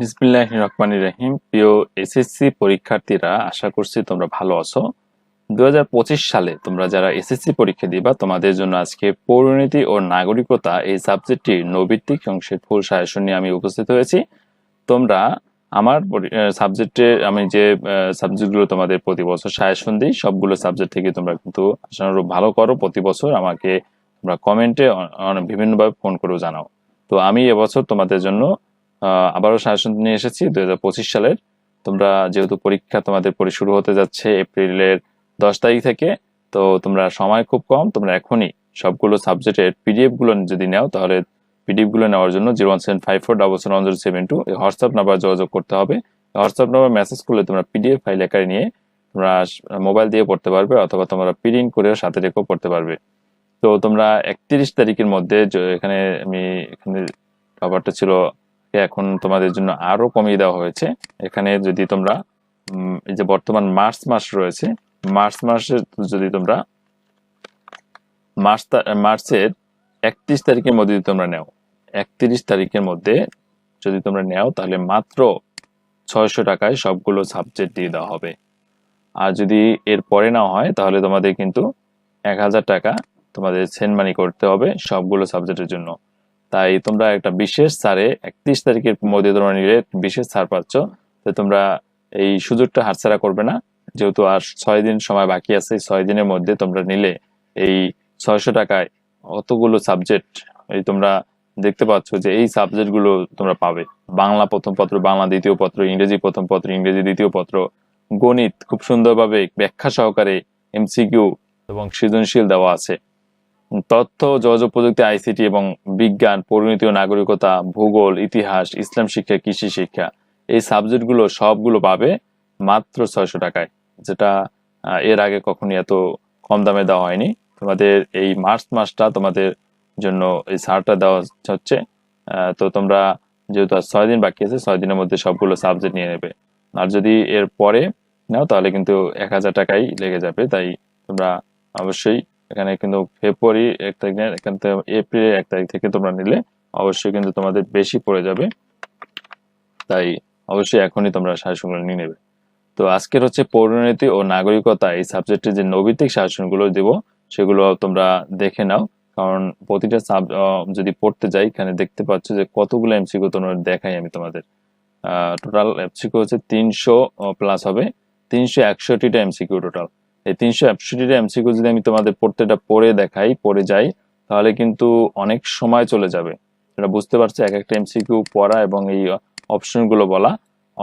বিসমিল্লাহ রহমান রহিম। প্রিয় এসএসসি পরীক্ষার্থীরা, আশা করছি তোমরা ভালো আছো। দু হাজার পঁচিশ সালে তোমরা যারা এসএসসি পরীক্ষা দিবা, তোমাদের জন্য আজকে পৌরনীতি ও নাগরিকতা এই সাবজেক্টটির নৈবিত্তিক অংশের ফুল সাজেশন নিয়ে আমি উপস্থিত হয়েছি। তোমরা আমার সাবজেক্টে আমি যে সাবজেক্টগুলো তোমাদের প্রতি বছর সাজেশন দিই, সবগুলো সাবজেক্ট থেকে তোমরা কিন্তু আশানুরূপ ভালো করো। প্রতি বছর আমাকে তোমরা কমেন্টে বিভিন্নভাবে ফোন করেও জানাও। তো আমি এবছর তোমাদের জন্য আবারও সাজেশন নিয়ে এসেছি, দুই হাজার পঁচিশ সালের। তোমরা যেহেতু পরীক্ষা তোমাদের পরি শুরু হতে যাচ্ছে এপ্রিলের দশ তারিখ থেকে, তো তোমরা সময় খুব কম, তোমরা এখনই সবগুলো সাবজেক্টের পিডিএফগুলো যদি নাও, তাহলে পিডিএফগুলো নেওয়ার জন্য zero one seven five four double seven one zero seven two এই হোয়াটসঅ্যাপ নাম্বার যোগাযোগ করতে হবে। হোয়াটসঅ্যাপ নাম্বার মেসেজ করলে তোমরা পিডিএফ ফাইল আকারে নিয়ে তোমরা মোবাইল দিয়ে পড়তে পারবে অথবা তোমরা প্রিন্ট করেও সাথে রেখেও পড়তে পারবে। তো তোমরা একত্রিশ তারিখের মধ্যে এখানে আমি এখানে ব্যাপারটা ছিল এখন তোমাদের জন্য আরও কমিয়ে দেওয়া হয়েছে। এখানে যদি তোমরা এই যে বর্তমান মার্চ মাস রয়েছে, মার্চ মাসে যদি তোমরা, মার্চ মার্চের একত্রিশ তারিখের মধ্যে যদি তোমরা নেও, একত্রিশ তারিখের মধ্যে যদি তোমরা নেও, তাহলে মাত্র ছয়শো টাকায় সবগুলো সাবজেক্ট দিয়ে দেওয়া হবে। আর যদি এর পরে না হয়, তাহলে তোমাদের কিন্তু এক হাজার টাকা তোমাদের সেন্ড মানি করতে হবে সবগুলো সাবজেক্টের জন্য। তাই তোমরা একটা বিশেষ ছাড়ে একত্রিশ তারিখের মধ্যে তোমরা নিলে বিশেষ ছাড় পাচ্ছ। তো তোমরা এই সুযোগটা হাতছাড়া করবে না। যেহেতু আর ছয় দিন সময় বাকি আছে ছয় দিনের মধ্যে তোমরা নিলে এই ছয়শো টাকায় অতগুলো সাবজেক্ট এই তোমরা দেখতে পাচ্ছ যে এই সাবজেক্টগুলো তোমরা পাবে। বাংলা প্রথম পত্র, বাংলা দ্বিতীয় পত্র, ইংরেজি প্রথম পত্র, ইংরেজি দ্বিতীয় পত্র। গণিত খুব সুন্দরভাবে ব্যাখ্যা সহকারে এমসিকিউ এবং সৃজনশীল দেওয়া আছে। তথ্য, যোগাযোগ প্রযুক্তি, আইসিটি এবং বিজ্ঞান, পরিণতি ও নাগরিকতা, ভূগোল, ইতিহাস, ইসলাম শিক্ষা, কৃষি শিক্ষা, এই সাবজেক্টগুলো সবগুলো পাবে মাত্র ছয়শো টাকায়, যেটা এর আগে কখনই এত কম দামে দেওয়া হয়নি। তোমাদের এই মার্চ মাসটা তোমাদের জন্য এই ছাড়টা দেওয়া হচ্ছে তো তোমরা যেহেতু আর ছয় দিন বাকি আছে, ছয় দিনের মধ্যে সবগুলো সাবজেক্ট নিয়ে নেবে। আর যদি এর পরে নাও, তাহলে কিন্তু এক হাজার টাকাই লেগে যাবে, তাই তোমরা অবশ্যই এখানে কিন্তু ফেব্রুয়ারি এক তারিখ না, এখান থেকে এপ্রিল এক তারিখ থেকে তোমরা নিলে অবশ্যই কিন্তু তোমাদের বেশি পড়ে যাবে। তাই অবশ্যই এখনই তোমরা শাসনগুলো নিয়ে নেবে। তো আজকের হচ্ছে পৌরনীতি ও নাগরিকতা এই সাবজেক্টের যে নৈবিত্তিক শাসনগুলো দেব সেগুলো তোমরা দেখে নাও। কারণ প্রতিটা সাব যদি পড়তে যাই এখানে দেখতে পাচ্ছ যে কতগুলো এমসিকিউ তোমরা দেখাই আমি তোমাদের। টোটাল এমসিকিউ হচ্ছে তিনশো প্লাস হবে। তিনশো একষট্টিটা এমসিকিউ টোটাল এই তিনশো একষট্টিটা এমসিকিউ যদি আমি তোমাদের প্রত্যেকটা পড়ে দেখাই, পড়ে যাই, তাহলে কিন্তু অনেক সময় চলে যাবে। এটা বুঝতে পারছ, এক একটা এমসিকিউ পড়া এবং এই অপশনগুলো বলা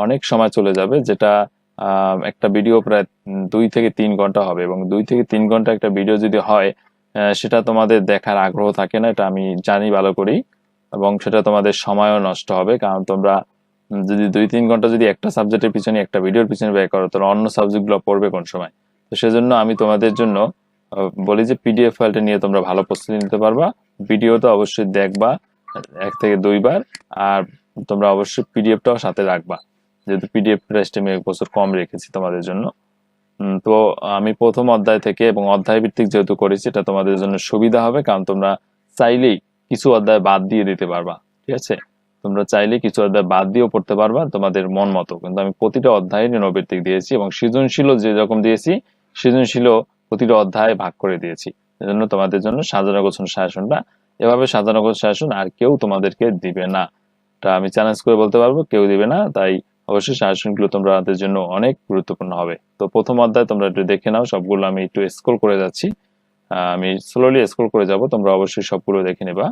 অনেক সময় চলে যাবে, যেটা একটা ভিডিও প্রায় দুই থেকে তিন ঘণ্টা হবে এবং দুই থেকে তিন ঘণ্টা একটা ভিডিও যদি হয় সেটা তোমাদের দেখার আগ্রহ থাকে না, এটা আমি জানি ভালো করি এবং সেটা তোমাদের সময়ও নষ্ট হবে, কারণ তোমরা যদি দুই তিন ঘণ্টা যদি একটা সাবজেক্টের পিছনে একটা ভিডিওর পিছনে ব্যয় করো, তাহলে অন্য সাবজেক্টগুলো পড়বে কোন সময়? তো সেজন্য আমি তোমাদের জন্য বলি যে পিডিএফ ফাইলটা নিয়ে তোমরা ভালো প্রস্তুতি নিতে পারবা। ভিডিওটা অবশ্যই দেখবা, এক থেকে দুইবার, আর তোমরা অবশ্যই পিডিএফটাও সাথে রাখবা। যেহেতু পিডিএফ প্রাইসটা আমি এক বছর কম রেখেছি তোমাদের জন্য। তো আমি প্রথম অধ্যায় থেকে এবং অধ্যায় ভিত্তিক যেহেতু করেছি, এটা তোমাদের জন্য সুবিধা হবে, কারণ তোমরা চাইলেই কিছু অধ্যায় বাদ দিয়ে দিতে পারবা। ঠিক আছে? তোমরা চাইলে কিছু অধ্যায় বাদ দিয়েও পড়তে পারবা তোমাদের মন মতো। কিন্তু আমি প্রতিটা অধ্যায়ে নৈবিত্তিক দিয়েছি এবং সৃজনশীলও যেরকম দিয়েছি সৃজনশীলও প্রতিটা অধ্যায় ভাগ করে দিয়েছি। এজন্য তোমাদের জন্য সাজানো গোছানো শাসনটা এভাবে সাজানো গোছানো শাসন আর কেউ তোমাদেরকে দিবে না। তা আমি চ্যালেঞ্জ করে বলতে পারব, কেউ দিবে না, তাই অবশ্যই শাসনগুলো তোমাদের জন্য অনেক গুরুত্বপূর্ণ হবে। তো প্রথম অধ্যায় তোমরা একটু দেখে নাও, সবগুলো আমি একটু স্ক্রল করে যাচ্ছি। আমি স্লোলি স্ক্রল করে যাব, তোমরা অবশ্যই সবগুলো দেখে নেবা।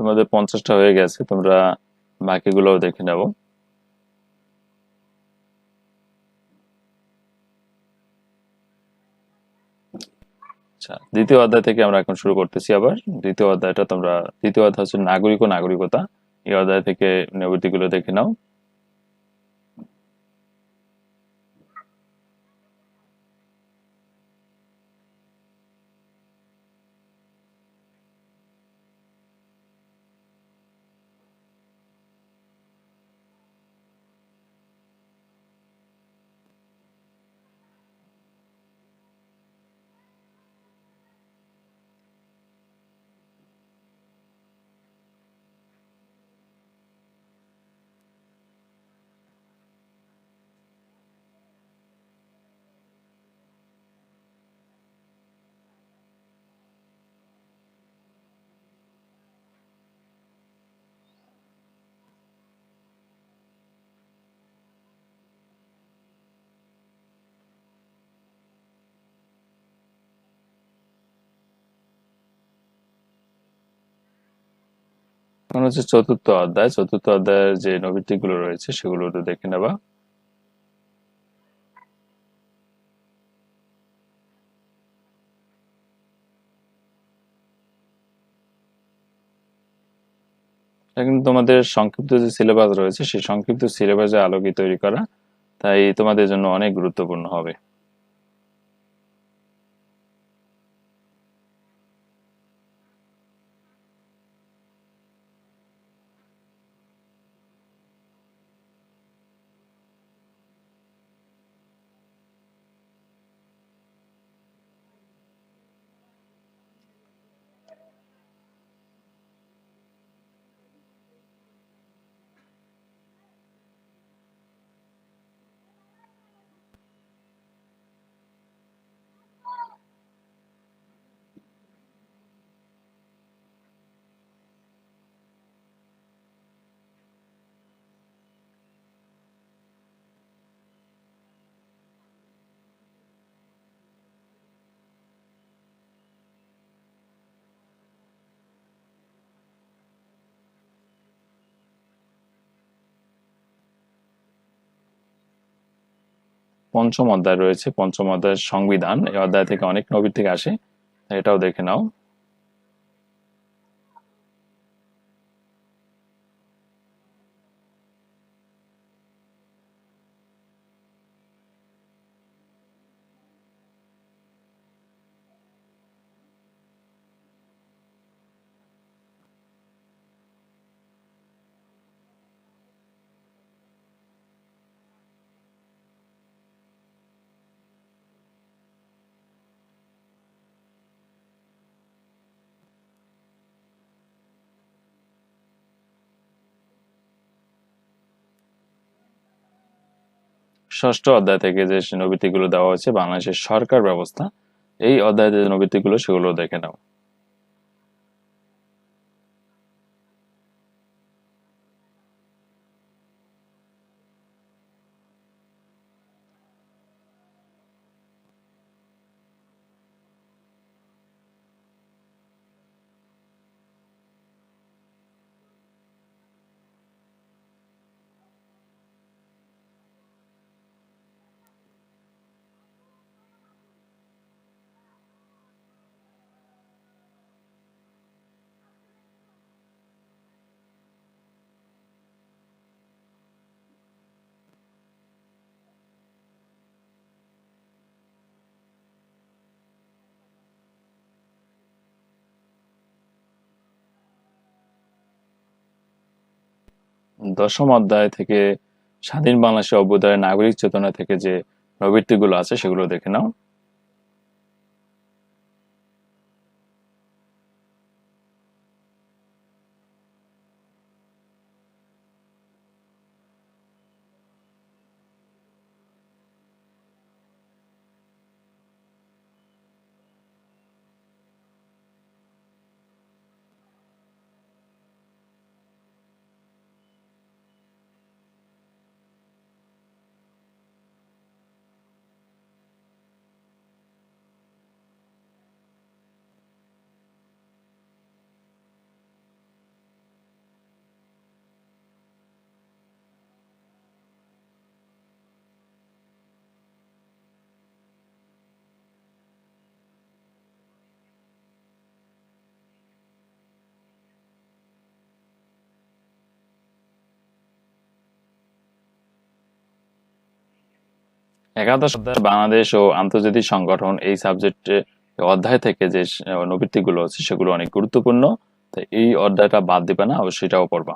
তোমাদের পঞ্চাশটা হয়ে গেছে, তোমরা বাকিগুলোও দেখে নেব আচ্ছা দ্বিতীয় অধ্যায় থেকে আমরা এখন শুরু করতেছি আবার। দ্বিতীয় অধ্যায়টা তোমরা, দ্বিতীয় অধ্যায় হচ্ছে নাগরিক ও নাগরিকতা। এই অধ্যায় থেকে নবীতিগুলো দেখে নাও। এখন হচ্ছে চতুর্থ অধ্যায়, চতুর্থ অধ্যায়ের যে নবীতিগুলো রয়েছে, সেগুলো একটু দেখে নেবা। কিন্তু তোমাদের সংক্ষিপ্ত যে সিলেবাস রয়েছে, সেই সংক্ষিপ্ত সিলেবাসে আলোকে তৈরি করা, তাই তোমাদের জন্য অনেক গুরুত্বপূর্ণ হবে। পঞ্চম অধ্যায় রয়েছে, পঞ্চম অধ্যায় সংবিধান। এই অধ্যায় থেকে অনেক নবীর থেকে আসে এটাও দেখে নাও। ষষ্ঠ অধ্যায় থেকে যে নবীতিগুলো দেওয়া হয়েছে, বাংলাদেশের সরকার ব্যবস্থা, এই অধ্যায়ে যে নবীতিগুলো সেগুলো দেখে নাও। দশম অধ্যায় থেকে স্বাধীন বাংলাদেশের অভ্যুদয় নাগরিক চেতনা থেকে যে প্রবৃত্তিগুলো আছে সেগুলো দেখে নাও। একাদশ অধ্যায় বাংলাদেশ ও আন্তর্জাতিক সংগঠন এই সাবজেক্টে অধ্যায় থেকে যে নবীতিগুলো আছে, সেগুলো অনেক গুরুত্বপূর্ণ। তো এই অধ্যায়টা বাদ দিবে না, অবশ্যই এটাও পড়বা।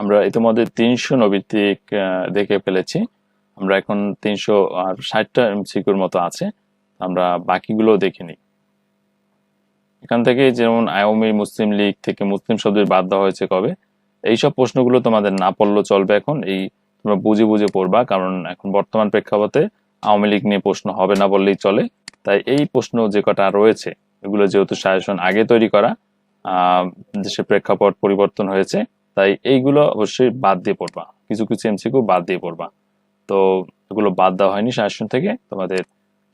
আমরা ইতিমধ্যে তিনশো নৈবিত্তিক আহ, দেখে ফেলেছি। আমরা এখন তিনশো আর ষাটটা এমসিকিউর মতো আছে। আমরা বাকিগুলো দেখে নিই। এখান থেকে যেমন আওয়ামী মুসলিম লীগ থেকে মুসলিম শব্দের বাদ দেওয়া হয়েছে কবে? এইসব প্রশ্নগুলো তোমাদের না পড়লেও চলবে এখন। এই তোমরা বুঝে বুঝে পড়বা কারণ এখন বর্তমান প্রেক্ষাপটে আওয়ামী লীগ নিয়ে প্রশ্ন হবে না বললেই চলে। তাই এই প্রশ্ন যে কটা রয়েছে এগুলো যেহেতু সাজেশন আগে তৈরি করা দেশের প্রেক্ষাপট পরিবর্তন হয়েছে। তাই এইগুলো অবশ্যই বাদ দিয়ে পড়বা। কিছু কিছু এমসিকিউ বাদ দিয়ে পড়বা। তো এগুলো বাদ দেওয়া হয়নি শাসন থেকে। তোমাদের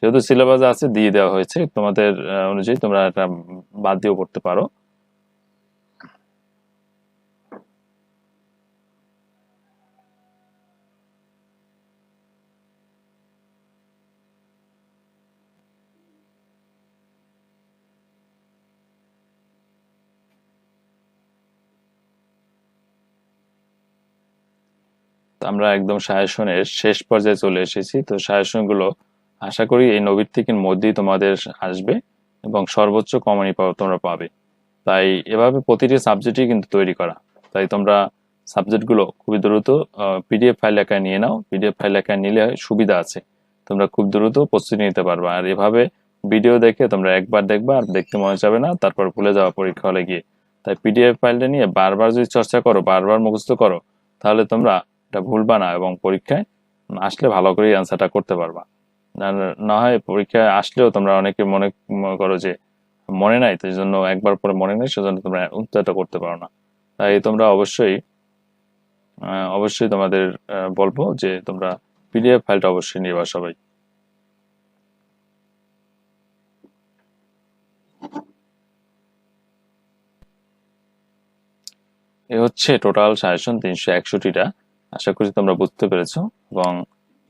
যেহেতু সিলেবাস আছে, দিয়ে দেওয়া হয়েছে। তোমাদের অনুযায়ী তোমরা এটা বাদ দিয়েও পড়তে পারো। আমরা একদম সাজেশনের শেষ পর্যায়ে চলে এসেছি। তো সাজেশনগুলো আশা করি এই নবীর থেকে মধ্যেই তোমাদের আসবে এবং সর্বোচ্চ কমনই পাও তোমরা পাবে। তাই এভাবে প্রতিটি সাবজেক্টই কিন্তু তৈরি করা। তাই তোমরা সাবজেক্টগুলো খুবই দ্রুত পিডিএফ ফাইল একায় নিয়ে নাও। পিডিএফ ফাইল একায় নিলে সুবিধা আছে। তোমরা খুব দ্রুত প্রস্তুতি নিতে পারবা। আর এভাবে ভিডিও দেখে তোমরা একবার দেখবা আর দেখতে মনে যাবে না, তারপর ভুলে যাওয়া পরীক্ষা হলে গিয়ে। তাই পিডিএফ ফাইলটা নিয়ে বারবার যদি চর্চা করো, বারবার মুখস্থ করো, তাহলে তোমরা এটা ভুলবা না এবং পরীক্ষায় আসলে ভালো করে অ্যান্সারটা করতে পারবা। না- হয় পরীক্ষায় আসলেও তোমরা অনেকে মনে করো যে মনে নাই তাই জন্য একবার পরে মনে নেই, সেজন্য তোমরা উত্তরটা করতে পারো না। তাই তোমরা অবশ্যই অবশ্যই তোমাদের বলব যে তোমরা পিডিএফ ফাইলটা অবশ্যই নিবা সবাই। এ হচ্ছে টোটাল সাজেশন তিনশো একষট্টিটা। আশা করছি তোমরা বুঝতে পেরেছ। এবং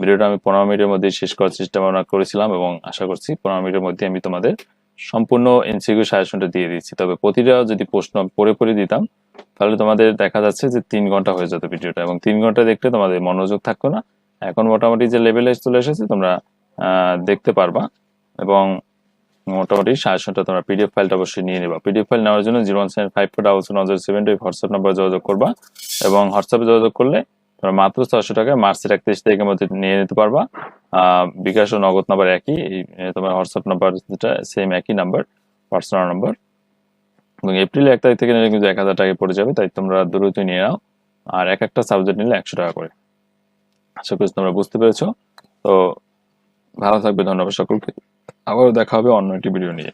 ভিডিওটা আমি পনেরো মিনিটের মধ্যে শেষ করার চেষ্টা ভাবনা করেছিলাম এবং আশা করছি পনেরো মিনিটের মধ্যে আমি তোমাদের সম্পূর্ণ এনসিকিউ সাজেশনটা দিয়ে দিচ্ছি। তবে প্রতিটা যদি প্রশ্ন পড়ে পড়ে দিতাম, তাহলে তোমাদের দেখা যাচ্ছে যে তিন ঘণ্টা হয়ে যেত ভিডিওটা এবং তিন ঘণ্টা দেখলে তোমাদের মনোযোগ থাকতো না। এখন মোটামুটি যে লেভেলে চলে এসেছে, তোমরা দেখতে পারবা এবং মোটামুটি সাজেশনটা তোমরা পিডিএফ ফাইলটা অবশ্যই নিয়ে নেবা। পিডিএফ ফাইল নেওয়ার জন্য zero one seven five four double seven WhatsApp number যোগাযোগ করবা এবং হোয়াটসঅ্যাপে যোগাযোগ করলে তোমরা মাত্র ছশো টাকায় মার্চের একত্রিশ তারিখের মধ্যে নিয়ে নিতে পারবা। বিকাশ ও নগদ নাম্বার একই তোমার হোয়াটসঅ্যাপ নাম্বার যেটা সেম একই নাম্বার পার্সোনাল নাম্বার এবং এপ্রিল এক তারিখ থেকে নিলে কিন্তু এক হাজার টাকা পড়ে যাবে, তাই তোমরা দ্রুত নিয়ে নাও। আর এক একটা সাবজেক্ট নিলে একশো টাকা করে। আশা করি তোমরা বুঝতে পেরেছ। তো ভালো থাকবে, ধন্যবাদ সকলকে। আবারও দেখা হবে অন্য একটি ভিডিও নিয়ে।